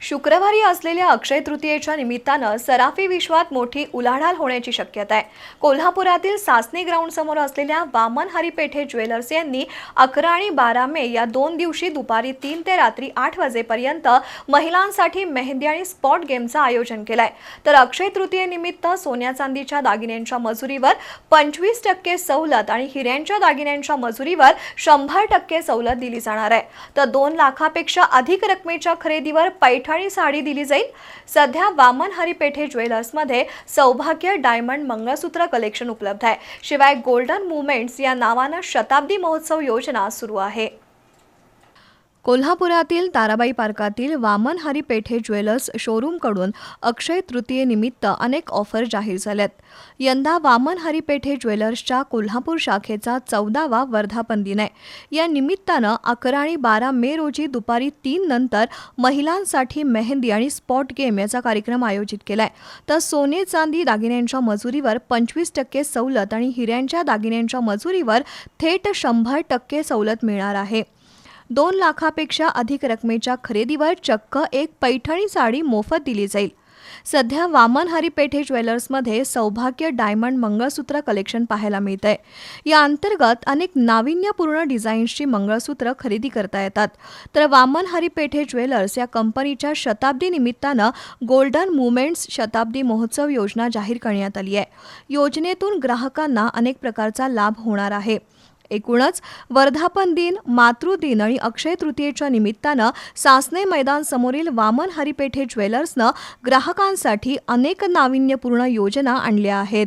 शुक्रवारी असलेल्या अक्षय तृतीयेच्या निमित्तानं सराफी विश्वात मोठी उलाढाल होण्याची शक्यता आहे. कोल्हापुरातील सासनी ग्राउंड समोर असलेल्या वामन हरिपेठे ज्वेलर्स यांनी अकरा आणि बारा मे या दोन दिवशी दुपारी तीन ते रात्री आठ वाजेपर्यंत महिलांसाठी मेहंदी आणि स्पॉट गेमचं आयोजन केलंय. तर अक्षय तृतीयेनिमित्त सोन्या चांदीच्या दागिन्यांच्या मजुरीवर पंचवीस टक्के सवलत आणि हिऱ्यांच्या दागिन्यांच्या मजुरीवर शंभर टक्के सवलत दिली जाणार आहे. तर दोन लाखापेक्षा अधिक रकमेच्या खरेदीवर पैठ पैठणी साडी दिली जाईल. सध्या वामन हरिपेठे ज्वेलर्समध्ये सौभाग्य डायमंड मंगळसूत्र कलेक्शन उपलब्ध आहे. शिवाय गोल्डन मुवमेंट्स या नावानं शताब्दी महोत्सव योजना सुरू आहे. कोल्हापुरातील ताराबाई पार्कातील वामन हरी पेठे ज्वेलर्स शोरूमकडून अक्षय तृतीयेनिमित्त अनेक ऑफर जाहीर झाल्यात. यंदा वामन हरी पेठे ज्वेलर्सच्या कोल्हापूर शाखेचा चौदावा वर्धापन दिन आहे. या निमित्तानं अकरा आणि बारा मे रोजी दुपारी तीन नंतर महिलांसाठी मेहंदी आणि स्पॉट गेम याचा कार्यक्रम आयोजित केलाय. तर सोने चांदी दागिन्यांच्या मजुरीवर पंचवीस टक्के सवलत आणि हिऱ्यांच्या दागिन्यांच्या मजुरीवर थेट शंभर टक्के सवलत मिळणार आहे. दोन लाखापेक्षा अधिक रकमेच्या खरेदीवर चक्क एक पैठणी साडी मोफत दिली जाईल. सध्या वामन हरिपेठे ज्वेलर्समध्ये सौभाग्य डायमंड मंगळसूत्र कलेक्शन पाहायला मिळतंय. या अंतर्गत अनेक नाविन्यपूर्ण डिझाईन्सची मंगळसूत्र खरेदी करता येतात. तर वामन हरिपेठे ज्वेलर्स या कंपनीच्या शताब्दी निमित्तानं गोल्डन मुवमेंट्स शताब्दी महोत्सव योजना जाहीर करण्यात आली आहे. योजनेतून ग्राहकांना अनेक प्रकारचा लाभ होणार आहे. एकूणच वर्धापन दिन मातृदिन आणि अक्षय तृतीयेच्या निमित्तानं सासने मैदान समोरील वामन हरिपेठे ज्वेलर्सनं ग्राहकांसाठी अनेक नाविन्यपूर्ण योजना आणल्या आहेत.